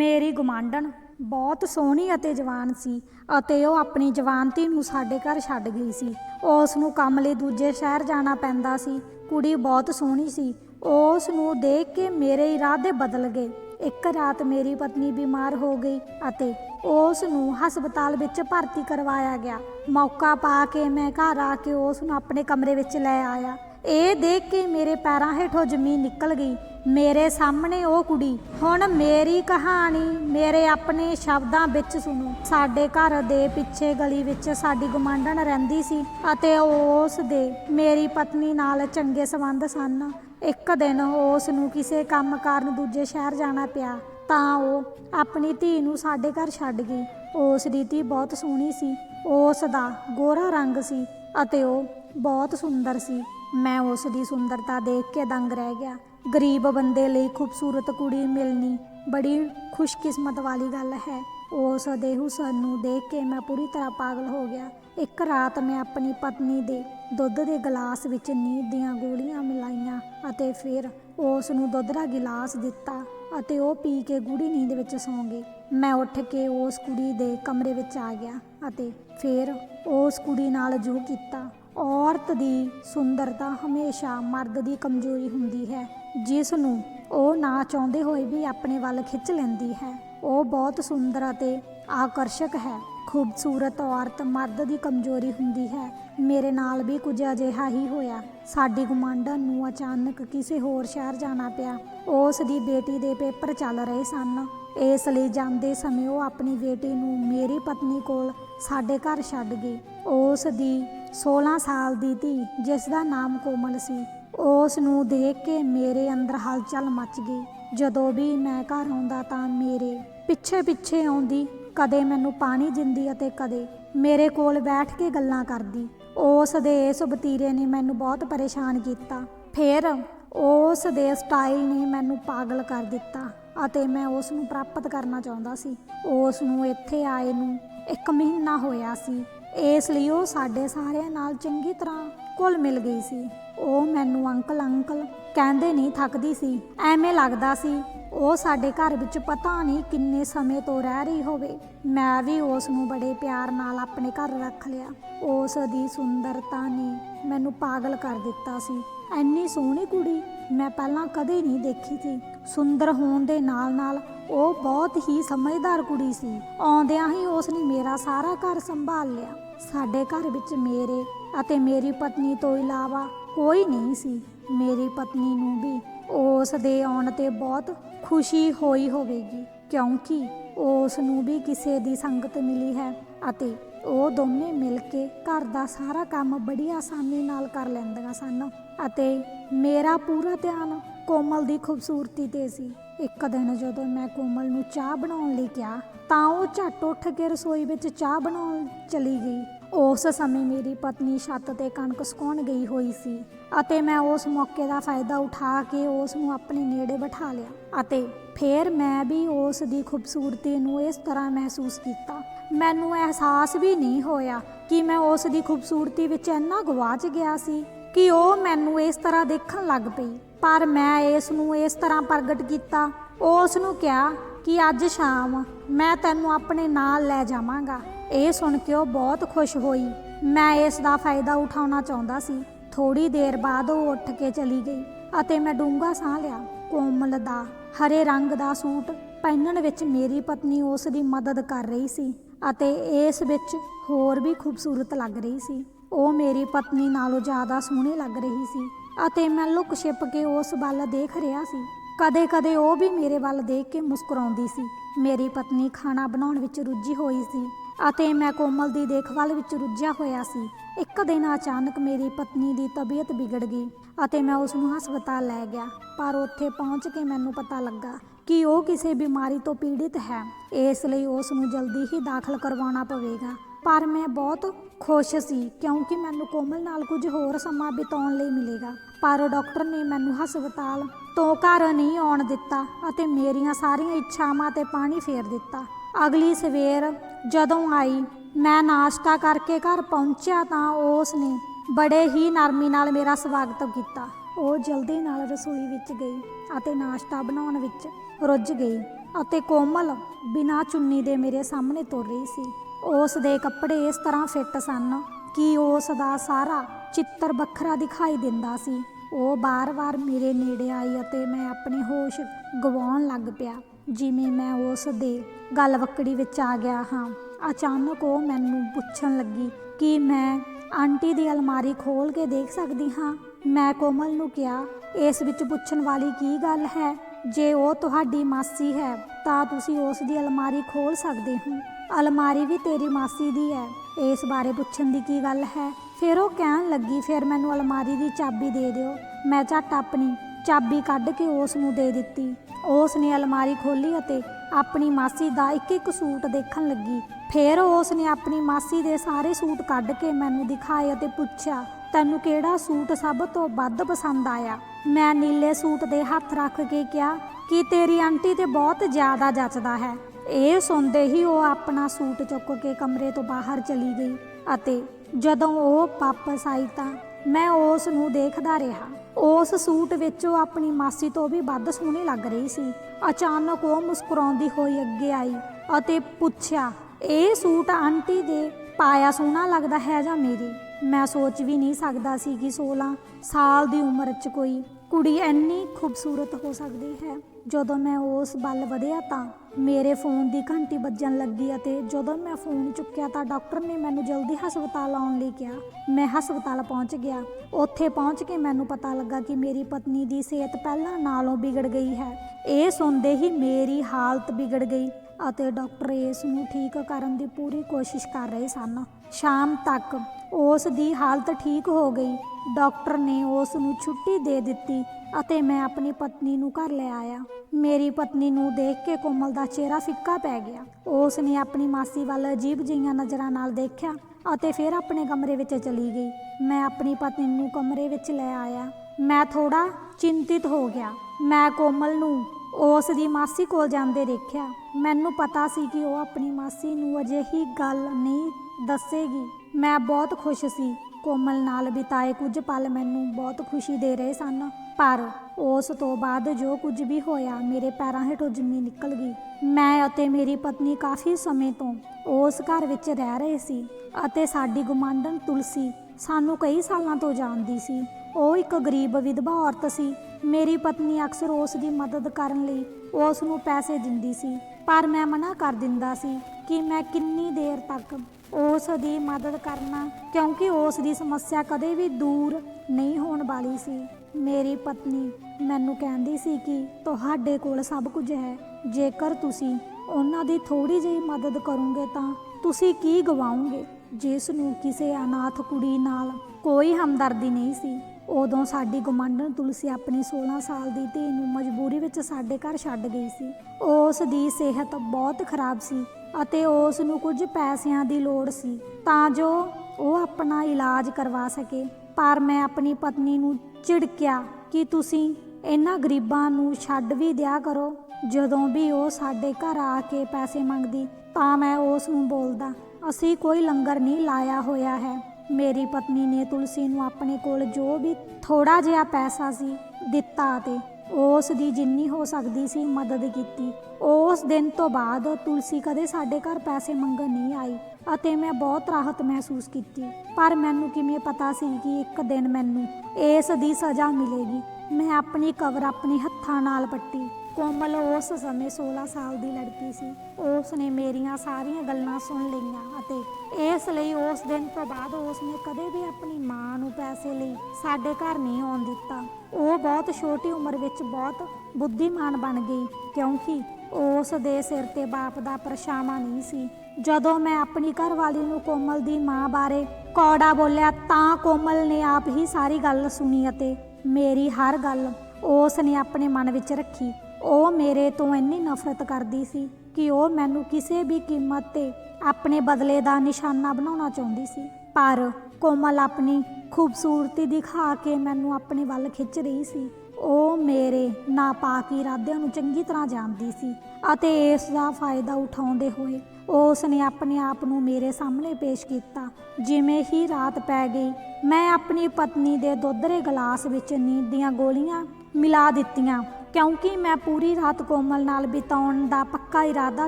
ਮੇਰੀ ਗੁਆਂਢਣ ਬਹੁਤ ਸੋਹਣੀ ਅਤੇ ਜਵਾਨ ਸੀ ਅਤੇ ਉਹ ਆਪਣੀ ਜਵਾਨਤੀ ਨੂੰ ਸਾਡੇ ਘਰ ਛੱਡ ਗਈ ਸੀ। ਉਸ ਨੂੰ ਕੰਮ ਲਈ ਦੂਜੇ ਸ਼ਹਿਰ ਜਾਣਾ ਪੈਂਦਾ ਸੀ। ਕੁੜੀ ਬਹੁਤ ਸੋਹਣੀ ਸੀ। ਉਸ ਨੂੰ ਦੇਖ ਕੇ ਮੇਰੇ ਇਰਾਦੇ ਬਦਲ ਗਏ। ਇੱਕ ਰਾਤ ਮੇਰੀ ਪਤਨੀ ਬਿਮਾਰ ਹੋ ਗਈ ਅਤੇ ਉਸ ਨੂੰ ਹਸਪਤਾਲ ਵਿੱਚ ਭਰਤੀ ਕਰਵਾਇਆ ਗਿਆ। ਮੌਕਾ ਪਾ ਕੇ ਮੈਂ ਘਰ ਆ ਕੇ ਉਸ ਨੂੰ ਆਪਣੇ ਕਮਰੇ ਵਿੱਚ ਲੈ ਆਇਆ। ਇਹ ਦੇਖ ਕੇ ਮੇਰੇ ਪੈਰਾਂ ਹੇਠੋਂ ਜ਼ਮੀਨ ਨਿਕਲ ਗਈ। ਮੇਰੇ ਸਾਹਮਣੇ ਉਹ ਕੁੜੀ, ਹੁਣ ਮੇਰੀ ਕਹਾਣੀ ਮੇਰੇ ਆਪਣੇ ਸ਼ਬਦਾਂ ਵਿੱਚ ਸੁਣੋ। ਸਾਡੇ ਘਰ ਦੇ ਪਿੱਛੇ ਗਲੀ ਵਿੱਚ ਸਾਡੀ ਗੁਆਂਢਣ ਰਹਿੰਦੀ ਸੀ ਅਤੇ ਉਸ ਦੇ ਮੇਰੀ ਪਤਨੀ ਨਾਲ ਚੰਗੇ ਸੰਬੰਧ ਸਨ। ਇੱਕ ਦਿਨ ਉਸ ਨੂੰ ਕਿਸੇ ਕੰਮ ਕਾਰਨ ਦੂਜੇ ਸ਼ਹਿਰ ਜਾਣਾ ਪਿਆ ਤਾਂ ਉਹ ਆਪਣੀ ਧੀ ਨੂੰ ਸਾਡੇ ਘਰ ਛੱਡ ਗਈ। ਉਸ ਦੀ ਧੀ ਬਹੁਤ ਸੋਹਣੀ ਸੀ, ਉਸ ਦਾ ਗੋਰਾ ਰੰਗ ਸੀ ਅਤੇ ਉਹ ਬਹੁਤ ਸੁੰਦਰ ਸੀ। ਮੈਂ ਉਸ ਦੀ ਸੁੰਦਰਤਾ ਦੇਖ ਕੇ ਦੰਗ ਰਹਿ ਗਿਆ। ਗਰੀਬ ਬੰਦੇ ਲਈ ਖੂਬਸੂਰਤ ਕੁੜੀ ਮਿਲਣੀ ਬੜੀ ਖੁਸ਼ਕਿਸਮਤ ਵਾਲੀ ਗੱਲ ਹੈ। ਉਸ ਦੇ ਹੁਸਨ ਨੂੰ ਦੇਖ ਕੇ ਮੈਂ ਪੂਰੀ ਤਰ੍ਹਾਂ ਪਾਗਲ ਹੋ ਗਿਆ। ਇੱਕ ਰਾਤ ਮੈਂ ਆਪਣੀ ਪਤਨੀ ਦੇ ਦੁੱਧ ਦੇ ਗਲਾਸ ਵਿੱਚ ਨੀਂਦ ਦੀਆਂ ਗੋਲੀਆਂ ਮਿਲਾਈਆਂ ਅਤੇ ਫਿਰ ਉਸ ਨੂੰ ਦੁੱਧ ਦਾ ਗਿਲਾਸ ਦਿੱਤਾ ਅਤੇ ਉਹ ਪੀ ਕੇ ਗੂੜੀ ਨੀਂਦ ਵਿੱਚ ਸੌਂ ਗਈ। ਮੈਂ ਉੱਠ ਕੇ ਉਸ ਕੁੜੀ ਦੇ ਕਮਰੇ ਵਿੱਚ ਆ ਗਿਆ ਅਤੇ ਫਿਰ ਉਸ ਕੁੜੀ ਨਾਲ ਜੋ ਕੀਤਾ। ਔਰਤ ਦੀ ਸੁੰਦਰਤਾ ਹਮੇਸ਼ਾ ਮਰਦ ਦੀ ਕਮਜ਼ੋਰੀ ਹੁੰਦੀ ਹੈ। ਜਿਸ ਨੂੰ ਉਹ ਨਾ ਚਾਹੁੰਦੇ ਹੋਏ ਵੀ ਆਪਣੇ ਵੱਲ ਖਿੱਚ ਲੈਂਦੀ ਹੈ। ਉਹ ਬਹੁਤ ਸੁੰਦਰ ਅਤੇ ਆਕਰਸ਼ਕ ਹੈ। ਖੂਬਸੂਰਤ ਔਰਤ ਮਰਦ ਦੀ ਕਮਜ਼ੋਰੀ ਹੁੰਦੀ ਹੈ। ਮੇਰੇ ਨਾਲ ਵੀ ਕੁਝ ਅਜਿਹਾ ਹੀ ਹੋਇਆ। ਸਾਡੀ ਗੁਆਂਢਣ ਨੂੰ ਅਚਾਨਕ ਕਿਸੇ ਹੋਰ ਸ਼ਹਿਰ ਜਾਣਾ ਪਿਆ। ਉਸ ਦੀ ਬੇਟੀ ਦੇ ਪੇਪਰ ਚੱਲ ਰਹੇ ਸਨ। ਇਸ ਲਈ ਜਾਂਦੇ ਸਮੇਂ ਉਹ ਆਪਣੀ ਬੇਟੀ ਨੂੰ ਮੇਰੀ ਪਤਨੀ ਕੋਲ ਸਾਡੇ ਘਰ ਛੱਡ ਗਈ। ਉਸ ਦੀ 16 ਸਾਲ ਦੀ ਧੀ, ਜਿਸ ਦਾ ਨਾਮ ਕੋਮਲ ਸੀ। ਉਸ ਨੂੰ ਦੇਖ ਕੇ ਮੇਰੇ ਅੰਦਰ ਹਲਚਲ ਮਚ ਗਈ। ਜਦੋਂ ਵੀ ਮੈਂ ਘਰ ਆਉਂਦਾ ਤਾਂ ਮੇਰੇ ਪਿੱਛੇ ਪਿੱਛੇ ਆਉਂਦੀ, ਕਦੇ ਮੈਨੂੰ ਪਾਣੀ ਦਿੰਦੀ ਅਤੇ ਕਦੇ ਮੇਰੇ ਕੋਲ ਬੈਠ ਕੇ ਗੱਲਾਂ ਕਰਦੀ। ਉਸ ਦੇ ਇਸ ਬਤੀਰੇ ਨੇ ਮੈਨੂੰ ਬਹੁਤ ਪਰੇਸ਼ਾਨ ਕੀਤਾ। ਫਿਰ ਉਸ ਦੇ ਸਟਾਈਲ ਨੇ ਮੈਨੂੰ ਪਾਗਲ ਕਰ ਦਿੱਤਾ ਅਤੇ ਮੈਂ ਉਸ ਨੂੰ ਪ੍ਰਾਪਤ ਕਰਨਾ ਚਾਹੁੰਦਾ ਸੀ। ਉਸ ਨੂੰ ਇੱਥੇ ਆਏ ਨੂੰ ਇੱਕ ਮਹੀਨਾ ਹੋਇਆ ਸੀ। ਇਸ ਲਈ ਉਹ ਸਾਡੇ ਸਾਰਿਆਂ ਨਾਲ ਚੰਗੀ ਤਰ੍ਹਾਂ ਘੁਲ ਮਿਲ ਗਈ ਸੀ। ਉਹ ਮੈਨੂੰ ਅੰਕਲ ਅੰਕਲ ਕਹਿੰਦੇ ਨਹੀਂ ਥੱਕਦੀ ਸੀ। ਐਵੇਂ ਲੱਗਦਾ ਸੀ, ਉਹ ਸਾਡੇ ਘਰ ਵਿੱਚ ਪਤਾ ਨਹੀਂ ਕਿੰਨੇ ਸਮੇਂ ਤੋਂ ਰਹਿ ਰਹੀ ਹੋਵੇ। ਮੈਂ ਵੀ ਉਸ ਨੂੰ ਬੜੇ ਪਿਆਰ ਨਾਲ ਆਪਣੇ ਘਰ ਰੱਖ ਲਿਆ। ਉਸ ਦੀ ਸੁੰਦਰਤਾ ਨੇ ਮੈਨੂੰ ਪਾਗਲ ਕਰ ਦਿੱਤਾ ਸੀ। ਐਨੀ ਸੋਹਣੀ ਕੁੜੀ ਮੈਂ ਪਹਿਲਾਂ ਕਦੇ ਨਹੀਂ ਦੇਖੀ ਸੀ। ਸੁੰਦਰ ਹੋਣ ਦੇ ਨਾਲ-ਨਾਲ ਉਹ ਬਹੁਤ ਹੀ ਸਮਝਦਾਰ ਕੁੜੀ ਸੀ। ਆਉਂਦਿਆਂ ਹੀ ਉਸ ਨੇ ਮੇਰਾ ਸਾਰਾ ਘਰ ਸੰਭਾਲ ਲਿਆ। ਸਾਡੇ ਘਰ ਵਿੱਚ ਮੇਰੇ ਅਤੇ ਮੇਰੀ ਪਤਨੀ ਤੋਂ ਇਲਾਵਾ ਕੋਈ ਨਹੀਂ ਸੀ। ਮੇਰੀ ਪਤਨੀ ਨੂੰ ਵੀ ਉਸ ਦੇ ਆਉਣ ਤੇ ਬਹੁਤ ਖੁਸ਼ੀ ਹੋਈ ਹੋਵੇਗੀ, ਕਿਉਂਕਿ ਉਸ ਨੂੰ ਵੀ ਕਿਸੇ ਦੀ ਸੰਗਤ ਮਿਲੀ ਹੈ ਅਤੇ ਉਹ ਦੋਵੇਂ ਮਿਲ ਕੇ ਘਰ ਦਾ ਸਾਰਾ ਕੰਮ ਬੜੀ ਆਸਾਨੀ ਨਾਲ ਕਰ ਲੈਂਦੀਆਂ ਸਨ ਅਤੇ ਮੇਰਾ ਪੂਰਾ ਧਿਆਨ ਕੋਮਲ ਦੀ ਖੂਬਸੂਰਤੀ ਤੇ ਸੀ। ਇੱਕ ਦਿਨ ਜਦੋਂ ਮੈਂ ਕੋਮਲ ਨੂੰ ਚਾਹ ਬਣਾਉਣ ਲਈ ਕਿਹਾ, ਤਾਂ ਉਹ ਝੱਟ ਉੱਠ ਕੇ ਰਸੋਈ ਵਿੱਚ ਚਾਹ ਬਣਾਉਣ ਚਲੀ ਗਈ। ਉਸ ਸਮੇਂ ਮੇਰੀ ਪਤਨੀ ਛੱਤ ਤੇ ਕਣਕ ਸੁਕਾਉਣ ਗਈ ਹੋਈ ਸੀ ਅਤੇ ਮੈਂ ਉਸ ਮੌਕੇ ਦਾ ਫਾਇਦਾ ਉਠਾ ਕੇ ਉਸ ਨੂੰ ਆਪਣੇ ਨੇੜੇ ਬਿਠਾ ਲਿਆ ਅਤੇ ਫਿਰ ਮੈਂ ਵੀ ਉਸ ਦੀ ਖੂਬਸੂਰਤੀ ਨੂੰ ਇਸ ਤਰ੍ਹਾਂ ਮਹਿਸੂਸ ਕੀਤਾ। ਮੈਨੂੰ ਅਹਿਸਾਸ ਵੀ ਨਹੀਂ ਹੋਇਆ ਕਿ ਮੈਂ ਉਸ ਦੀ ਖੂਬਸੂਰਤੀ ਵਿੱਚ ਇੰਨਾ ਗਵਾਚ ਗਿਆ ਸੀ ਕਿ ਉਹ ਮੈਨੂੰ ਇਸ ਤਰ੍ਹਾਂ ਦੇਖਣ ਲੱਗ ਪਈ। ਪਰ ਮੈਂ ਇਸ ਨੂੰ ਇਸ ਤਰ੍ਹਾਂ ਪ੍ਰਗਟ ਕੀਤਾ। ਉਸ ਨੂੰ ਕਿਹਾ ਕਿ ਅੱਜ ਸ਼ਾਮ ਮੈਂ ਤੈਨੂੰ ਆਪਣੇ ਨਾਲ ਲੈ ਜਾਵਾਂਗਾ। ਇਹ ਸੁਣ ਕੇ ਉਹ ਬਹੁਤ ਖੁਸ਼ ਹੋਈ। ਮੈਂ ਇਸ ਦਾ ਫਾਇਦਾ ਉਠਾਉਣਾ ਚਾਹੁੰਦਾ ਸੀ। ਥੋੜੀ ਦੇਰ ਬਾਅਦ ਉਹ ਉੱਠ ਕੇ ਚਲੀ ਗਈ ਅਤੇ ਮੈਂ ਡੂੰਘਾ ਸਾਹ ਲਿਆ। ਕੋਮਲ ਦਾ ਹਰੇ ਰੰਗ ਦਾ ਸੂਟ ਪਹਿਨਣ ਵਿੱਚ ਮੇਰੀ ਪਤਨੀ ਉਸ ਦੀ ਮਦਦ ਕਰ ਰਹੀ ਸੀ ਅਤੇ ਇਸ ਵਿੱਚ ਹੋਰ ਵੀ ਖੂਬਸੂਰਤ ਲੱਗ ਰਹੀ ਸੀ। ਉਹ ਮੇਰੀ ਪਤਨੀ ਨਾਲੋਂ ਜ਼ਿਆਦਾ ਸੋਹਣੀ ਲੱਗ ਰਹੀ ਸੀ ਅਤੇ ਮੈਂ ਲੁਕ ਛਿਪ ਕੇ ਉਸ ਵੱਲ ਦੇਖ ਰਿਹਾ ਸੀ। ਕਦੇ-ਕਦੇ ਉਹ ਵੀ ਮੇਰੇ ਵੱਲ ਦੇਖ ਕੇ ਮੁਸਕਰਾਉਂਦੀ ਸੀ। ਮੇਰੀ ਪਤਨੀ ਖਾਣਾ ਬਣਾਉਣ ਵਿੱਚ ਰੁੱਝੀ ਹੋਈ ਸੀ। ਅਤੇ ਮੈਂ ਕੋਮਲ ਦੀ ਦੇਖਭਾਲ ਵਿੱਚ ਰੁੱਝਿਆ ਹੋਇਆ ਸੀ। ਇੱਕ ਦਿਨ ਅਚਾਨਕ ਮੇਰੀ ਪਤਨੀ ਦੀ ਤਬੀਅਤ ਵਿਗੜ ਗਈ ਅਤੇ ਮੈਂ ਉਸ ਨੂੰ ਹਸਪਤਾਲ ਲੈ ਗਿਆ, ਪਰ ਉੱਥੇ ਪਹੁੰਚ ਕੇ ਮੈਨੂੰ ਪਤਾ ਲੱਗਾ ਕਿ ਉਹ ਕਿਸੇ ਬਿਮਾਰੀ ਤੋਂ ਪੀੜਿਤ ਹੈ। ਇਸ ਲਈ ਉਸ ਨੂੰ ਜਲਦੀ ਹੀ ਦਾਖਲ ਕਰਵਾਉਣਾ ਪਵੇਗਾ। ਪਰ ਮੈਂ ਬਹੁਤ ਖੁਸ਼ ਸੀ ਕਿਉਂਕਿ ਮੈਨੂੰ ਕੋਮਲ ਨਾਲ ਕੁਝ ਹੋਰ ਸਮਾਂ ਬਿਤਾਉਣ ਲਈ ਮਿਲੇਗਾ। ਪਰ ਡਾਕਟਰ ਨੇ ਮੈਨੂੰ ਹਸਪਤਾਲ ਤੋਂ ਘਰ ਨਹੀਂ ਆਉਣ ਦਿੱਤਾ ਅਤੇ ਮੇਰੀਆਂ ਸਾਰੀਆਂ ਇੱਛਾਵਾਂ ਤੇ ਪਾਣੀ ਫੇਰ ਦਿੱਤਾ। ਅਗਲੀ ਸਵੇਰ ਜਦੋਂ ਆਈ, ਮੈਂ ਨਾਸ਼ਤਾ ਕਰਕੇ ਘਰ ਪਹੁੰਚਿਆ ਤਾਂ ਉਸ ਨੇ ਬੜੇ ਹੀ ਨਰਮੀ ਨਾਲ ਮੇਰਾ ਸਵਾਗਤ ਕੀਤਾ। ਉਹ ਜਲਦੀ ਨਾਲ ਰਸੋਈ ਵਿੱਚ ਗਈ ਅਤੇ ਨਾਸ਼ਤਾ ਬਣਾਉਣ ਵਿੱਚ ਰੁੱਝ ਗਈ ਅਤੇ ਕੋਮਲ ਬਿਨਾਂ ਚੁੰਨੀ ਦੇ ਮੇਰੇ ਸਾਹਮਣੇ ਤੁਰ ਰਹੀ ਸੀ। ਉਸ ਦੇ ਕੱਪੜੇ ਇਸ ਤਰ੍ਹਾਂ ਫਿੱਟ ਸਨ ਕਿ ਉਸ ਦਾ ਸਾਰਾ ਚਿੱਤਰ ਵੱਖਰਾ ਦਿਖਾਈ ਦਿੰਦਾ ਸੀ। ਉਹ ਬਾਰ-ਬਾਰ ਮੇਰੇ ਨੇੜੇ ਆਈ ਅਤੇ ਮੈਂ ਆਪਣੇ ਹੋਸ਼ ਗਵਾਉਣ ਲੱਗ ਪਿਆ। ਜਿਵੇਂ ਮੈਂ ਉਸ ਦੇ ਗਲਵੱਕੜੀ ਵਿੱਚ ਆ ਗਿਆ ਹਾਂ, ਅਚਾਨਕ ਉਹ ਮੈਨੂੰ ਪੁੱਛਣ ਲੱਗੀ ਕਿ ਮੈਂ ਆਂਟੀ ਦੀ ਅਲਮਾਰੀ ਖੋਲ ਕੇ ਦੇਖ ਸਕਦੀ ਹਾਂ? ਮੈਂ ਕੋਮਲ ਨੂੰ ਕਿਹਾ, ਇਸ ਵਿੱਚ ਪੁੱਛਣ ਵਾਲੀ ਕੀ ਗੱਲ ਹੈ? ਜੇ ਉਹ ਤੁਹਾਡੀ ਮਾਸੀ ਹੈ, ਤਾਂ ਤੁਸੀਂ ਉਸ ਦੀ ਅਲਮਾਰੀ ਖੋਲ ਸਕਦੇ ਹੋ। ਅਲਮਾਰੀ ਵੀ ਤੇਰੀ ਮਾਸੀ ਦੀ ਹੈ। ਇਸ ਬਾਰੇ ਪੁੱਛਣ ਦੀ ਕੀ ਗੱਲ ਹੈ? ਫਿਰ ਉਹ ਕਹਿਣ ਲੱਗੀ, ਫਿਰ ਮੈਨੂੰ ਅਲਮਾਰੀ ਦੀ ਚਾਬੀ ਦੇ ਦਿਓ। ਮੈਂ ਝੱਟ ਆਪਣੀ ਚਾਬੀ ਕੱਢ ਕੇ ਉਸ ਨੂੰ ਦੇ ਦਿੱਤੀ। ਉਸ ਨੇ ਅਲਮਾਰੀ ਖੋਲੀ ਅਤੇ ਆਪਣੀ ਮਾਸੀ ਦਾ ਇੱਕ ਇੱਕ ਸੂਟ ਦੇਖਣ ਲੱਗੀ। ਫਿਰ ਉਸ ਨੇ ਆਪਣੀ ਮਾਸੀ ਦੇ ਸਾਰੇ ਸੂਟ ਕੱਢ ਕੇ ਮੈਨੂੰ ਦਿਖਾਏ ਅਤੇ ਪੁੱਛਿਆ, ਤੈਨੂੰ ਕਿਹੜਾ ਸੂਟ ਸਭ ਤੋਂ ਵੱਧ ਪਸੰਦ ਆਇਆ? ਮੈਂ ਨੀਲੇ ਸੂਟ ਦੇ ਹੱਥ ਰੱਖ ਕੇ ਕਿਹਾ, ਕਿ ਤੇਰੀ ਆਂਟੀ ਤੇ ਬਹੁਤ ਜ਼ਿਆਦਾ ਜੱਚਦਾ ਹੈ? ਇਹ ਸੁਣਦੇ ਹੀ ਉਹ ਆਪਣਾ ਸੂਟ ਚੁੱਕ ਕੇ ਕਮਰੇ ਤੋਂ ਬਾਹਰ ਚਲੀ ਗਈ ਅਤੇ ਜਦੋਂ ਉਹ ਵਾਪਸ ਆਈ ਤਾਂ ਮੈਂ ਉਸ ਨੂੰ ਦੇਖਦਾ ਰਿਹਾ। ਉਸ ਸੂਟ ਵਿੱਚ ਉਹ ਆਪਣੀ ਮਾਸੀ ਤੋਂ ਵੀ ਵੱਧ ਸੋਹਣੀ ਲੱਗ ਰਹੀ ਸੀ। ਅਚਾਨਕ ਉਹ ਮੁਸਕਰਾਉਂਦੀ ਹੋਈ ਅੱਗੇ ਆਈ ਅਤੇ ਪੁੱਛਿਆ, ਇਹ ਸੂਟ ਆਂਟੀ ਦੇ ਪਾਇਆ ਸੋਹਣਾ ਲੱਗਦਾ ਹੈ ਜਾਂ ਮੇਰੀ? ਮੈਂ ਸੋਚ ਵੀ ਨਹੀਂ ਸਕਦਾ ਸੀ ਕਿ 16 ਸਾਲ ਦੀ ਉਮਰ 'ਚ ਕੋਈ ਕੁੜੀ ਇੰਨੀ ਖੂਬਸੂਰਤ ਹੋ ਸਕਦੀ ਹੈ। ਜਦੋਂ ਮੈਂ ਉਸ ਵੱਲ ਵਧਿਆ ਤਾਂ ਮੇਰੇ ਫੋਨ ਦੀ ਘੰਟੀ ਵੱਜਣ ਲੱਗੀ ਅਤੇ ਜਦੋਂ ਮੈਂ ਫੋਨ ਚੁੱਕਿਆ ਤਾਂ ਡਾਕਟਰ ਨੇ ਮੈਨੂੰ ਜਲਦੀ ਹਸਪਤਾਲ ਆਉਣ ਲਈ ਕਿਹਾ। ਮੈਂ ਹਸਪਤਾਲ ਪਹੁੰਚ ਗਿਆ। ਉੱਥੇ ਪਹੁੰਚ ਕੇ ਮੈਨੂੰ ਪਤਾ ਲੱਗਾ ਕਿ ਮੇਰੀ ਪਤਨੀ ਦੀ ਸਿਹਤ ਪਹਿਲਾਂ ਨਾਲੋਂ ਵਿਗੜ ਗਈ ਹੈ। ਇਹ ਸੁਣਦੇ ਹੀ ਮੇਰੀ ਹਾਲਤ ਵਿਗੜ ਗਈ। ਅਤੇ ਡਾਕਟਰ ਇਸ ਨੂੰ ਠੀਕ ਕਰਨ ਦੀ ਪੂਰੀ ਕੋਸ਼ਿਸ਼ ਕਰ ਰਹੇ ਸਨ। ਸ਼ਾਮ ਤੱਕ ਉਸ ਦੀ ਹਾਲਤ ਠੀਕ ਹੋ ਗਈ। ਡਾਕਟਰ ਨੇ ਉਸ ਨੂੰ ਛੁੱਟੀ ਦੇ ਦਿੱਤੀ ਅਤੇ ਮੈਂ ਆਪਣੀ ਪਤਨੀ ਨੂੰ ਘਰ ਲੈ ਆਇਆ। ਮੇਰੀ ਪਤਨੀ ਨੂੰ ਦੇਖ ਕੇ ਕੋਮਲ ਦਾ ਚਿਹਰਾ ਫਿੱਕਾ ਪੈ ਗਿਆ। ਉਸ ਨੇ ਆਪਣੀ ਮਾਸੀ ਵੱਲ ਅਜੀਬ ਜਿਹੀਆਂ ਨਜ਼ਰਾਂ ਨਾਲ ਦੇਖਿਆ ਅਤੇ ਫਿਰ ਆਪਣੇ ਕਮਰੇ ਵਿੱਚ ਚਲੀ ਗਈ। ਮੈਂ ਆਪਣੀ ਪਤਨੀ ਨੂੰ ਕਮਰੇ ਵਿੱਚ ਲੈ ਆਇਆ। ਮੈਂ ਥੋੜਾ ਚਿੰਤਿਤ ਹੋ ਗਿਆ। ਮੈਂ ਕੋਮਲ ਨੂੰ ਉਸ ਦੀ ਮਾਸੀ ਕੋਲ ਜਾਂਦੇ ਦੇਖਿਆ। ਮੈਨੂੰ ਪਤਾ ਸੀ ਕਿ ਉਹ ਆਪਣੀ ਮਾਸੀ ਨੂੰ ਅਜਿਹੀ ਗੱਲ ਨਹੀਂ ਦੱਸੇਗੀ। ਮੈਂ ਬਹੁਤ ਖੁਸ਼ ਸੀ। ਕੋਮਲ ਨਾਲ ਬਿਤਾਏ ਕੁਝ ਪਲ ਮੈਨੂੰ ਬਹੁਤ ਖੁਸ਼ੀ ਦੇ ਰਹੇ ਸਨ। ਪਰ ਉਸ ਤੋਂ ਬਾਅਦ ਜੋ ਕੁਝ ਵੀ ਹੋਇਆ, ਮੇਰੇ ਪੈਰਾਂ ਹੇਠੋਂ ਜ਼ਮੀਨ ਨਿਕਲ ਗਈ। ਮੈਂ ਅਤੇ ਮੇਰੀ ਪਤਨੀ ਕਾਫੀ ਸਮੇਂ ਤੋਂ ਉਸ ਘਰ ਵਿੱਚ ਰਹਿ ਰਹੇ ਸੀ ਅਤੇ ਸਾਡੀ ਗੁਮਾਂਡਨ ਤੁਲਸੀ ਸਾਨੂੰ ਕਈ ਸਾਲਾਂ ਤੋਂ ਜਾਣਦੀ ਸੀ। ਉਹ ਇੱਕ ਗਰੀਬ ਵਿਧਵਾ ਔਰਤ ਸੀ। ਮੇਰੀ ਪਤਨੀ ਅਕਸਰ ਉਸ ਦੀ ਮਦਦ ਕਰਨ ਲਈ ਉਸ ਨੂੰ ਪੈਸੇ ਦਿੰਦੀ ਸੀ, ਪਰ ਮੈਂ ਮਨਾ ਕਰ ਦਿੰਦਾ ਸੀ ਕਿ ਮੈਂ ਕਿੰਨੀ ਦੇਰ ਤੱਕ ਉਸ ਦੀ ਮਦਦ ਕਰਨਾ, ਕਿਉਂਕਿ ਉਸ ਦੀ ਸਮੱਸਿਆ ਕਦੇ ਵੀ ਦੂਰ ਨਹੀਂ ਹੋਣ ਵਾਲੀ ਸੀ। ਮੇਰੀ ਪਤਨੀ ਮੈਨੂੰ ਕਹਿੰਦੀ ਸੀ ਕਿ ਤੁਹਾਡੇ ਕੋਲ ਸਭ ਕੁਝ ਹੈ, ਜੇਕਰ ਤੁਸੀਂ ਉਹਨਾਂ ਦੀ ਥੋੜੀ ਜਿਹੀ ਮਦਦ ਕਰੋਗੇ ਤਾਂ ਤੁਸੀਂ ਕੀ ਗਵਾਓਗੇ? ਜਿਸ ਨੂੰ ਕਿਸੇ ਅਨਾਥ ਕੁੜੀ ਨਾਲ ਕੋਈ ਹਮਦਰਦੀ ਨਹੀਂ ਸੀ। ਉਦੋਂ ਸਾਡੀ ਗੁਆਂਢਣ ਤੁਲਸੀ ਆਪਣੀ 16 ਸਾਲ ਦੀ ਧੀ ਨੂੰ ਮਜਬੂਰੀ ਵਿੱਚ ਸਾਡੇ ਘਰ ਛੱਡ ਗਈ ਸੀ। ਉਸ ਦੀ ਸਿਹਤ ਬਹੁਤ ਖਰਾਬ ਸੀ ਅਤੇ ਉਸ ਨੂੰ ਕੁਝ ਪੈਸਿਆਂ ਦੀ ਲੋੜ ਸੀ, ਤਾਂ ਜੋ ਉਹ ਆਪਣਾ ਇਲਾਜ ਕਰਵਾ ਸਕੇ। ਪਰ ਮੈਂ ਆਪਣੀ ਪਤਨੀ ਨੂੰ ਝਿੜਕਿਆ ਕਿ ਤੁਸੀਂ ਇਹਨਾਂ ਗਰੀਬਾਂ ਨੂੰ ਛੱਡ ਵੀ ਦਿਆ ਕਰੋ। ਜਦੋਂ ਵੀ ਉਹ ਸਾਡੇ ਘਰ ਆ ਕੇ ਪੈਸੇ ਮੰਗਦੀ, ਤਾਂ ਮੈਂ ਉਸ ਨੂੰ ਬੋਲਦਾ, ਅਸੀਂ ਕੋਈ ਲੰਗਰ ਨਹੀਂ ਲਾਇਆ ਹੋਇਆ ਹੈ। ਮੇਰੀ ਪਤਨੀ ਨੇ ਤੁਲਸੀ ਨੂੰ ਆਪਣੇ ਕੋਲ ਜੋ ਵੀ ਥੋੜਾ ਜਿਹਾ ਪੈਸਾ ਸੀ ਦਿੱਤਾ ਅਤੇ ਉਸ ਦੀ ਜਿੰਨੀ ਹੋ ਸਕਦੀ ਸੀ ਮਦਦ ਕੀਤੀ। ਉਸ ਦਿਨ ਤੋਂ ਬਾਅਦ ਤੁਲਸੀ ਕਦੇ ਸਾਡੇ ਘਰ ਪੈਸੇ ਮੰਗਣ ਨਹੀਂ ਆਈ ਅਤੇ ਮੈਂ ਬਹੁਤ ਰਾਹਤ ਮਹਿਸੂਸ ਕੀਤੀ। ਪਰ ਮੈਨੂੰ ਕਿਵੇਂ ਪਤਾ ਸੀ ਕਿ ਇੱਕ ਦਿਨ ਮੈਨੂੰ ਇਸ ਦੀ ਸਜ਼ਾ ਮਿਲੇਗੀ। ਮੈਂ ਆਪਣੀ ਕਬਰ ਆਪਣੇ ਹੱਥਾਂ ਨਾਲ ਪੱਟੀ ਕੋਮਲ ਉਸ ਸਮੇਂ 16 ਸਾਲ ਦੀ ਲੜਕੀ ਸੀ। ਉਸ ਨੇ ਮੇਰੀਆਂ ਸਾਰੀਆਂ ਗੱਲਾਂ ਸੁਣ ਲਈਆਂ ਅਤੇ ਇਸ ਲਈ ਉਸ ਦਿਨ ਤੋਂ ਬਾਅਦ ਉਸ ਨੇ ਕਦੇ ਵੀ ਆਪਣੀ ਮਾਂ ਨੂੰ ਪੈਸੇ ਲਈ ਸਾਡੇ ਘਰ ਨਹੀਂ ਆਉਣ ਦਿੱਤਾ। ਉਹ ਬਹੁਤ ਛੋਟੀ ਉਮਰ ਵਿੱਚ ਬਹੁਤ ਬੁੱਧੀਮਾਨ ਬਣ ਗਈ ਕਿਉਂਕਿ ਉਸ ਦੇ ਸਿਰ ਤੇ ਬਾਪ ਦਾ ਪਰਛਾਵਾਂ ਨਹੀਂ ਸੀ। ਜਦੋਂ ਮੈਂ ਆਪਣੀ ਘਰਵਾਲੀ ਨੂੰ ਕੋਮਲ ਦੀ ਮਾਂ ਬਾਰੇ ਕੌੜਾ ਬੋਲਿਆ ਤਾਂ ਕੋਮਲ ਨੇ ਆਪ ਹੀ ਸਾਰੀ ਗੱਲ ਸੁਣੀ ਅਤੇ ਮੇਰੀ ਹਰ ਗੱਲ ਉਸ ਨੇ ਆਪਣੇ ਮਨ ਵਿੱਚ ਰੱਖੀ। ਉਹ ਮੇਰੇ ਤੋਂ ਇੰਨੀ ਨਫ਼ਰਤ ਕਰਦੀ ਸੀ ਕਿ ਉਹ ਮੈਨੂੰ ਕਿਸੇ ਵੀ ਕੀਮਤ ਤੇ ਆਪਣੇ ਬਦਲੇ ਦਾ ਨਿਸ਼ਾਨਾ ਬਣਾਉਣਾ ਚਾਹੁੰਦੀ ਸੀ। ਪਰ ਕੋਮਲ ਆਪਣੀ ਖੂਬਸੂਰਤੀ ਦਿਖਾ ਕੇ ਮੈਨੂੰ ਆਪਣੇ ਵੱਲ ਖਿੱਚ ਰਹੀ ਸੀ। ਉਹ ਮੇਰੇ ਨਾਪਾਕ ਇਰਾਦਿਆਂ ਨੂੰ ਚੰਗੀ ਤਰ੍ਹਾਂ ਜਾਣਦੀ ਸੀ ਅਤੇ ਇਸ ਦਾ ਫਾਇਦਾ ਉਠਾਉਂਦੇ ਹੋਏ ਉਸ ਨੇ ਆਪਣੇ ਆਪ ਨੂੰ ਮੇਰੇ ਸਾਹਮਣੇ ਪੇਸ਼ ਕੀਤਾ। ਜਿਵੇਂ ਹੀ ਰਾਤ ਪੈ ਗਈ, ਮੈਂ ਆਪਣੀ ਪਤਨੀ ਦੇ ਦੁੱਧਰੇ ਗਲਾਸ ਵਿੱਚ ਨੀਂਦ ਦੀਆਂ ਗੋਲੀਆਂ ਮਿਲਾ ਦਿੱਤੀਆਂ। ਕਿਉਂਕਿ ਮੈਂ ਪੂਰੀ ਰਾਤ ਕੋਮਲ ਨਾਲ ਬਿਤਾਉਣ ਦਾ ਪੱਕਾ ਇਰਾਦਾ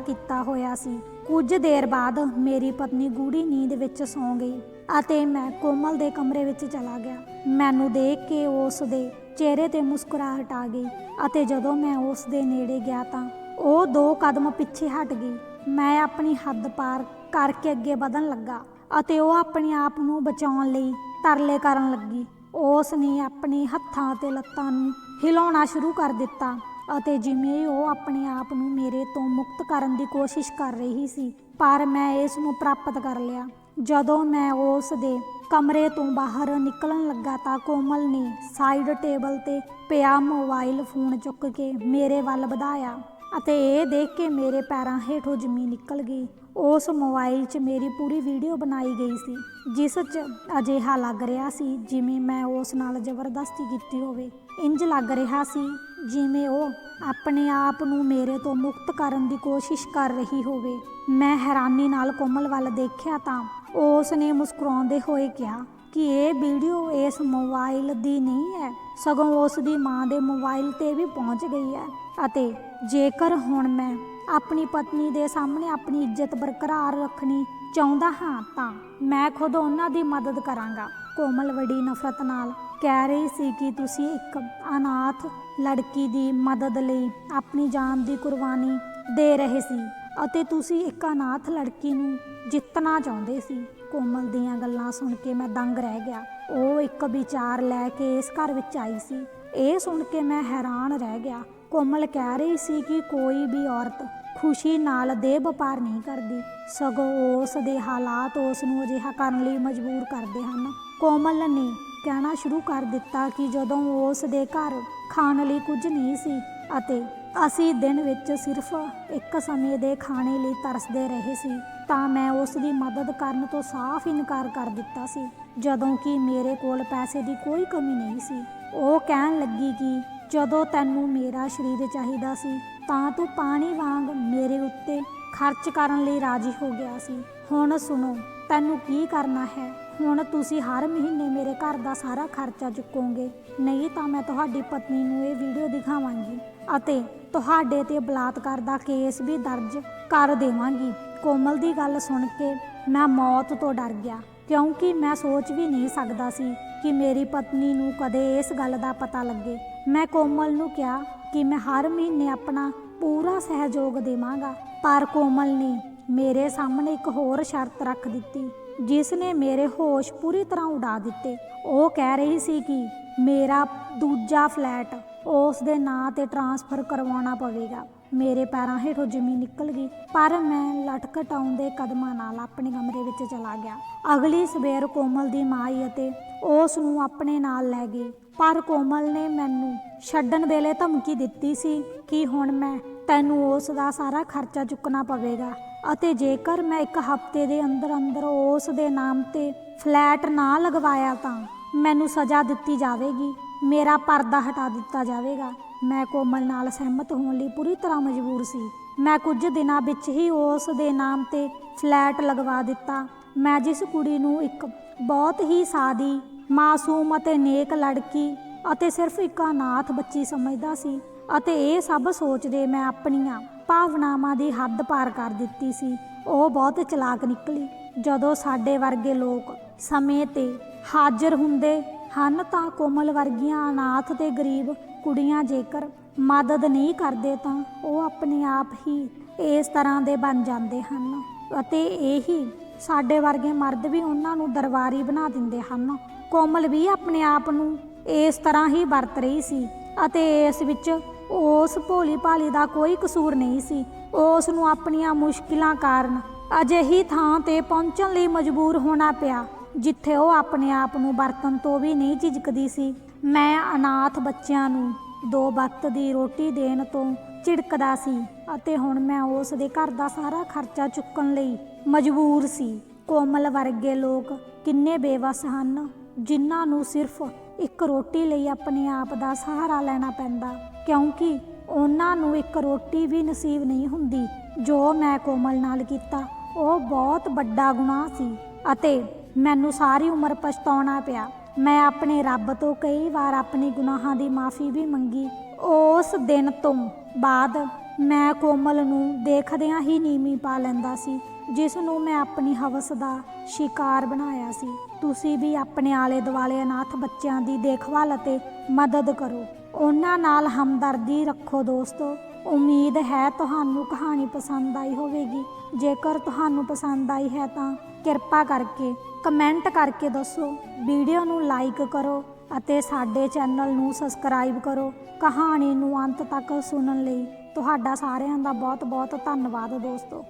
ਕੀਤਾ ਹੋਇਆ ਸੀ। ਕੁਝ ਦੇਰ ਬਾਅਦ ਮੇਰੀ ਪਤਨੀ ਗੂੜੀ ਨੀਂਦ ਵਿੱਚ ਸੌਂ ਗਈ ਅਤੇ ਮੈਂ ਕੋਮਲ ਦੇ ਕਮਰੇ ਵਿੱਚ ਚਲਾ ਗਿਆ। ਮੈਨੂੰ ਦੇਖ ਕੇ ਉਸ ਦੇ ਚਿਹਰੇ ਤੇ ਮੁਸਕਰਾਹਟ ਆ ਗਈ ਅਤੇ ਜਦੋਂ ਮੈਂ ਉਸ ਦੇ ਨੇੜੇ ਗਿਆ ਤਾਂ ਉਹ ਦੋ ਕਦਮ ਪਿੱਛੇ ਹਟ ਗਈ। ਮੈਂ ਆਪਣੀ ਹੱਦ ਪਾਰ ਕਰਕੇ ਅੱਗੇ ਵਧਣ ਲੱਗਾ ਅਤੇ ਉਹ ਆਪਣੇ ਆਪ ਨੂੰ ਬਚਾਉਣ ਲਈ ਤਰਲੇ ਕਰਨ ਲੱਗੀ। ਉਸ ਨੇ ਆਪਣੇ ਹੱਥਾਂ ਤੇ ਲੱਤਾਂ ਨੂੰ ਹਿਲਾਉਣਾ ਸ਼ੁਰੂ ਕਰ ਦਿੱਤਾ ਅਤੇ ਜਿਵੇਂ ਉਹ ਆਪਣੇ ਆਪ ਨੂੰ ਮੇਰੇ ਤੋਂ ਮੁਕਤ ਕਰਨ ਦੀ ਕੋਸ਼ਿਸ਼ ਕਰ ਰਹੀ ਸੀ, ਪਰ ਮੈਂ ਇਸ ਨੂੰ ਪ੍ਰਾਪਤ ਕਰ ਲਿਆ। ਜਦੋਂ ਮੈਂ ਉਸ ਦੇ ਕਮਰੇ ਤੋਂ ਬਾਹਰ ਨਿਕਲਣ ਲੱਗਾ ਤਾਂ ਕੋਮਲ ਨੇ ਸਾਈਡ ਟੇਬਲ ਤੇ ਪਿਆ ਮੋਬਾਈਲ ਫੋਨ ਚੁੱਕ ਕੇ ਮੇਰੇ ਵੱਲ ਵਧਾਇਆ ਅਤੇ ਇਹ ਦੇਖ ਕੇ ਮੇਰੇ ਪੈਰਾਂ ਹੇਠੋਂ ਜ਼ਮੀਨ ਨਿਕਲ ਗਈ। ਉਸ ਮੋਬਾਈਲ 'ਚ ਮੇਰੀ ਪੂਰੀ ਵੀਡੀਓ ਬਣਾਈ ਗਈ ਸੀ, ਜਿਸ 'ਚ ਅਜਿਹਾ ਲੱਗ ਰਿਹਾ ਸੀ ਜਿਵੇਂ ਮੈਂ ਉਸ ਨਾਲ ਜ਼ਬਰਦਸਤੀ ਕੀਤੀ ਹੋਵੇ। ਇੰਜ ਲੱਗ ਰਿਹਾ ਸੀ ਜਿਵੇਂ ਉਹ ਆਪਣੇ ਆਪ ਨੂੰ ਮੇਰੇ ਤੋਂ ਮੁਕਤ ਕਰਨ ਦੀ ਕੋਸ਼ਿਸ਼ ਕਰ ਰਹੀ ਹੋਵੇ। ਮੈਂ ਹੈਰਾਨੀ ਨਾਲ ਕੋਮਲ ਵੱਲ ਦੇਖਿਆ ਤਾਂ ਉਸ ਨੇ ਮੁਸਕਰਾਉਂਦੇ ਹੋਏ ਕਿਹਾ ਕਿ ਇਹ ਵੀਡੀਓ ਇਸ ਮੋਬਾਈਲ ਦੀ ਨਹੀਂ ਹੈ, ਸਗੋਂ ਉਸ ਦੀ ਮਾਂ ਦੇ ਮੋਬਾਈਲ ਤੇ ਵੀ ਪਹੁੰਚ ਗਈ ਹੈ ਅਤੇ ਜੇਕਰ ਹੁਣ ਮੈਂ ਆਪਣੀ ਪਤਨੀ ਦੇ ਸਾਹਮਣੇ ਆਪਣੀ ਇੱਜ਼ਤ ਬਰਕਰਾਰ ਰੱਖਣੀ ਚਾਹੁੰਦਾ ਹਾਂ ਤਾਂ ਮੈਂ ਖੁਦ ਉਹਨਾਂ ਦੀ ਮਦਦ ਕਰਾਂਗਾ। ਕੋਮਲ ਬੜੀ ਨਫ਼ਰਤ ਨਾਲ ਕਹਿ ਰਹੀ ਸੀ ਕਿ ਤੁਸੀਂ ਇੱਕ ਅਨਾਥ ਲੜਕੀ ਦੀ ਮਦਦ ਲਈ ਆਪਣੀ ਜਾਨ ਦੀ ਕੁਰਬਾਨੀ ਦੇ ਰਹੇ ਸੀ ਅਤੇ ਤੁਸੀਂ ਇੱਕ ਅਨਾਥ ਲੜਕੀ ਨੂੰ ਜਿੱਤਣਾ ਚਾਹੁੰਦੇ ਸੀ। ਕੋਮਲ ਦੀਆਂ ਗੱਲਾਂ ਸੁਣ ਕੇ ਮੈਂ ਦੰਗ ਰਹਿ ਗਿਆ। ਉਹ ਇੱਕ ਵਿਚਾਰ ਲੈ ਕੇ ਇਸ ਘਰ ਵਿੱਚ ਆਈ ਸੀ। ਇਹ ਸੁਣ ਕੇ ਮੈਂ ਹੈਰਾਨ ਰਹਿ ਗਿਆ। ਕੋਮਲ ਕਹਿ ਰਹੀ ਸੀ ਕਿ ਕੋਈ ਵੀ ਔਰਤ ਖੁਸ਼ੀ ਨਾਲ ਦੇਹ ਵਪਾਰ ਨਹੀਂ ਕਰਦੀ। ਸਗੋਂ ਉਸ ਦੇ ਹਾਲਾਤ ਉਸ ਨੂੰ ਅਜਿਹਾ ਕਰਨ ਲਈ ਮਜਬੂਰ ਕਰਦੇ ਹਨ। ਕੋਮਲ ਨੇ ਕਹਿਣਾ ਸ਼ੁਰੂ ਕਰ ਦਿੱਤਾ ਕਿ ਜਦੋਂ ਉਸ ਦੇ ਘਰ ਖਾਣ ਲਈ ਕੁਝ ਨਹੀਂ ਸੀ ਅਤੇ ਅਸੀਂ ਦਿਨ ਵਿੱਚ ਸਿਰਫ ਇੱਕ ਸਮੇਂ ਦੇ ਖਾਣੇ ਲਈ ਤਰਸਦੇ ਰਹੇ ਸੀ, ਤਾਂ ਮੈਂ ਉਸ ਦੀ ਮਦਦ ਕਰਨ ਤੋਂ ਸਾਫ਼ ਇਨਕਾਰ ਕਰ ਦਿੱਤਾ ਸੀ। ਜਦੋਂ ਕਿ ਮੇਰੇ ਕੋਲ ਪੈਸੇ ਦੀ ਕੋਈ ਕਮੀ ਨਹੀਂ ਸੀ। ਉਹ ਕਹਿਣ ਲੱਗੀ ਕਿ ਜਦੋਂ ਤੈਨੂੰ ਮੇਰਾ ਸਰੀਰ ਚਾਹੀਦਾ ਸੀ, ਤਾਂ ਤੂੰ ਪਾਣੀ ਵਾਂਗ ਮੇਰੇ ਉੱਤੇ ਖਰਚ ਕਰਨ ਲਈ ਰਾਜੀ ਹੋ ਗਿਆ ਸੀ। ਹੁਣ ਸੁਣੋ, ਤੈਨੂੰ ਕੀ ਕਰਨਾ ਹੈ? ਹੁਣ ਤੁਸੀਂ ਹਰ ਮਹੀਨੇ ਮੇਰੇ ਘਰ ਦਾ ਸਾਰਾ ਖਰਚਾ ਚੁੱਕੋਗੇ। ਨਹੀਂ ਤਾਂ ਮੈਂ ਤੁਹਾਡੀ ਪਤਨੀ ਨੂੰ ਇਹ ਵੀਡੀਓ ਦਿਖਾਵਾਂਗੀ ਅਤੇ ਤੁਹਾਡੇ ਤੇ ਬਲਾਤਕਾਰ ਦਾ ਕੇਸ ਵੀ ਦਰਜ ਕਰ ਦੇਵਾਂਗੀ। ਕੋਮਲ ਦੀ ਗੱਲ ਸੁਣ ਕੇ ਮੈਂ ਮੌਤ ਤੋਂ ਡਰ ਗਿਆ, ਕਿਉਂਕਿ ਮੈਂ ਸੋਚ ਵੀ ਨਹੀਂ ਸਕਦਾ ਸੀ ਕਿ ਮੇਰੀ ਪਤਨੀ ਨੂੰ ਕਦੇ ਇਸ ਗੱਲ ਦਾ ਪਤਾ ਲੱਗੇ। ਮੈਂ ਕੋਮਲ ਨੂੰ ਕਿਹਾ ਕਿ ਮੈਂ ਹਰ ਮਹੀਨੇ ਆਪਣਾ ਪੂਰਾ ਸਹਿਯੋਗ ਦੇਵਾਂਗਾ। ਪਰ ਕੋਮਲ ਨੇ ਮੇਰੇ ਸਾਹਮਣੇ ਇੱਕ ਹੋਰ ਸ਼ਰਤ ਰੱਖ ਦਿੱਤੀ, ਜਿਸ ਨੇ ਮੇਰੇ ਹੋਸ਼ ਪੂਰੀ ਤਰ੍ਹਾਂ ਉਡਾ ਦਿੱਤੇ। ਉਹ ਕਹਿ ਰਹੀ ਸੀ ਕਿ ਮੇਰਾ ਦੂਜਾ ਫਲੈਟ ਉਸ ਦੇ ਨਾਂ ਤੇ ਟ੍ਰਾਂਸਫਰ ਕਰਵਾਉਣਾ ਪਵੇਗਾ। ਮੇਰੇ ਪੈਰਾਂ ਹੇਠੋਂ ਜ਼ਮੀਨ ਨਿਕਲ ਗਈ, ਪਰ ਮੈਂ ਲਟਕਟ ਲਟਕਟਾਉਂਦੇ ਕਦਮਾਂ ਨਾਲ ਆਪਣੇ ਕਮਰੇ ਵਿੱਚ ਚਲਾ ਗਿਆ। ਅਗਲੀ ਸਵੇਰ ਕੋਮਲ ਦੀ ਮਾਂ ਆਈ ਅਤੇ ਉਸ ਨੂੰ ਆਪਣੇ ਨਾਲ ਲੈ ਗਈ। ਪਰ ਕੋਮਲ ਨੇ ਮੈਨੂੰ ਛੱਡਣ ਵੇਲੇ ਧਮਕੀ ਦਿੱਤੀ ਸੀ ਕਿ ਹੁਣ ਮੈਂ ਤੈਨੂੰ ਉਸ ਦਾ ਸਾਰਾ ਖਰਚਾ ਚੁੱਕਣਾ ਪਵੇਗਾ ਅਤੇ ਜੇਕਰ ਮੈਂ ਇੱਕ ਹਫ਼ਤੇ ਦੇ ਅੰਦਰ ਅੰਦਰ ਉਸ ਦੇ ਨਾਮ ਤੇ ਫਲੈਟ ਨਾ ਲਗਵਾਇਆ ਤਾਂ ਮੈਨੂੰ ਸਜ਼ਾ ਦਿੱਤੀ ਜਾਵੇਗੀ। ਮੇਰਾ ਪਰਦਾ ਹਟਾ ਦਿੱਤਾ ਜਾਵੇਗਾ। ਮੈਂ ਕੋਮਲ ਨਾਲ ਸਹਿਮਤ ਹੋਣ ਲਈ ਪੂਰੀ ਤਰ੍ਹਾਂ ਮਜਬੂਰ ਸੀ। ਮੈਂ ਕੁਝ ਦਿਨਾਂ ਵਿੱਚ ਹੀ ਉਸ ਦੇ ਨਾਮ ਤੇ ਫਲੈਟ ਲਗਵਾ ਦਿੱਤਾ। ਮੈਂ ਜਿਸ ਕੁੜੀ ਨੂੰ ਇੱਕ ਬਹੁਤ ਹੀ ਸਾਦੀ, ਮਾਸੂਮ ਅਤੇ ਨੇਕ ਲੜਕੀ ਅਤੇ ਸਿਰਫ ਇੱਕ ਅਨਾਥ ਬੱਚੀ ਸਮਝਦਾ ਸੀ ਅਤੇ ਇਹ ਸਭ ਸੋਚਦੇ ਮੈਂ ਆਪਣੀਆਂ ਭਾਵਨਾਵਾਂ ਦੀ ਹੱਦ ਪਾਰ ਕਰ ਦਿੱਤੀ ਸੀ। ਉਹ ਬਹੁਤ ਚਲਾਕ ਨਿਕਲੀ। ਜਦੋਂ ਸਾਡੇ ਵਰਗੇ ਲੋਕ ਸਮੇਂ ਤੇ ਹਾਜ਼ਰ ਹੁੰਦੇ ਹਨ ਤਾਂ ਕੋਮਲ ਵਰਗੀਆਂ ਅਨਾਥ ਤੇ ਗਰੀਬ ਕੁੜੀਆਂ ਜੇਕਰ ਮਦਦ ਨਹੀਂ ਕਰਦੇ ਤਾਂ ਉਹ ਆਪਣੇ ਆਪ ਹੀ ਇਸ ਤਰ੍ਹਾਂ ਦੇ ਬਣ ਜਾਂਦੇ ਹਨ ਅਤੇ ਇਹੀ ਸਾਡੇ ਵਰਗੇ ਮਰਦ ਵੀ ਉਹਨਾਂ ਨੂੰ ਦਰਬਾਰੀ ਬਣਾ ਦਿੰਦੇ ਹਨ। ਕੋਮਲ ਵੀ ਆਪਣੇ ਆਪ ਨੂੰ ਇਸ ਤਰ੍ਹਾਂ ਹੀ ਵਰਤ ਰਹੀ ਸੀ ਅਤੇ ਇਸ ਵਿੱਚ ਉਸ ਭੋਲੀ ਭਾਲੀ ਦਾ ਕੋਈ ਕਸੂਰ ਨਹੀਂ ਸੀ। ਉਸ ਨੂੰ ਆਪਣੀਆਂ ਮੁਸ਼ਕਿਲਾਂ ਕਾਰਨ ਅਜਿਹੀ ਥਾਂ ਤੇ ਪਹੁੰਚਣ ਲਈ ਮਜਬੂਰ ਹੋਣਾ ਪਿਆ, ਜਿੱਥੇ ਉਹ ਆਪਣੇ ਆਪ ਨੂੰ ਵਰਤਣ ਤੋਂ ਵੀ ਨਹੀਂ ਝਿਜਕਦੀ ਸੀ। ਮੈਂ ਅਨਾਥ ਬੱਚਿਆਂ ਨੂੰ ਦੋ ਵਕਤ ਦੀ ਰੋਟੀ ਦੇਣ ਤੋਂ ਝਿੜਕਦਾ ਸੀ ਅਤੇ ਹੁਣ ਮੈਂ ਉਸ ਦੇ ਘਰ ਦਾ ਸਾਰਾ ਖਰਚਾ ਚੁੱਕਣ ਲਈ ਮਜਬੂਰ ਸੀ। ਕੋਮਲ ਵਰਗੇ ਲੋਕ ਕਿੰਨੇ ਬੇਵਸ ਹਨ, ਜਿਨ੍ਹਾਂ ਨੂੰ ਸਿਰਫ ਇੱਕ ਰੋਟੀ ਲਈ ਆਪਣੇ ਆਪ ਦਾ ਸਹਾਰਾ ਲੈਣਾ ਪੈਂਦਾ, ਕਿਉਂਕਿ ਉਹਨਾਂ ਨੂੰ ਇੱਕ ਰੋਟੀ ਵੀ ਨਸੀਬ ਨਹੀਂ ਹੁੰਦੀ। ਜੋ ਮੈਂ ਕੋਮਲ ਨਾਲ ਕੀਤਾ, ਉਹ ਬਹੁਤ ਵੱਡਾ ਗੁਨਾਹ ਸੀ ਅਤੇ ਮੈਨੂੰ ਸਾਰੀ ਉਮਰ ਪਛਤਾਉਣਾ ਪਿਆ। ਮੈਂ ਆਪਣੇ ਰੱਬ ਤੋਂ ਕਈ ਵਾਰ ਆਪਣੇ ਗੁਨਾਹਾਂ ਦੀ ਮਾਫੀ ਵੀ ਮੰਗੀ। ਉਸ ਦਿਨ ਤੋਂ ਬਾਅਦ ਮੈਂ ਕੋਮਲ ਨੂੰ ਦੇਖਦਿਆਂ ਹੀ ਨੀਵੀਂ ਪਾ ਲੈਂਦਾ ਸੀ, ਜਿਸ ਨੂੰ ਮੈਂ ਆਪਣੀ ਹਵਸ ਦਾ ਸ਼ਿਕਾਰ ਬਣਾਇਆ ਸੀ। ਤੁਸੀਂ ਵੀ ਆਪਣੇ ਆਲੇ ਦੁਆਲੇ ਅਨਾਥ ਬੱਚਿਆਂ ਦੀ ਦੇਖਭਾਲ ਅਤੇ ਮਦਦ ਕਰੋ। ਉਹਨਾਂ ਨਾਲ ਹਮਦਰਦੀ ਰੱਖੋ ਦੋਸਤੋ। ਉਮੀਦ ਹੈ ਤੁਹਾਨੂੰ ਕਹਾਣੀ ਪਸੰਦ ਆਈ ਹੋਵੇਗੀ। ਜੇਕਰ ਤੁਹਾਨੂੰ ਪਸੰਦ ਆਈ ਹੈ ਤਾਂ ਕਿਰਪਾ ਕਰਕੇ ਕਮੈਂਟ ਕਰਕੇ ਦੱਸੋ। ਵੀਡੀਓ ਨੂੰ ਲਾਈਕ ਕਰੋ ਅਤੇ ਸਾਡੇ ਚੈਨਲ ਨੂੰ ਸਬਸਕ੍ਰਾਈਬ ਕਰੋ। ਕਹਾਣੀ ਨੂੰ ਅੰਤ ਤੱਕ ਸੁਣਨ ਲਈ ਤੁਹਾਡਾ ਸਾਰਿਆਂ ਦਾ ਬਹੁਤ ਬਹੁਤ ਧੰਨਵਾਦ ਦੋਸਤੋ।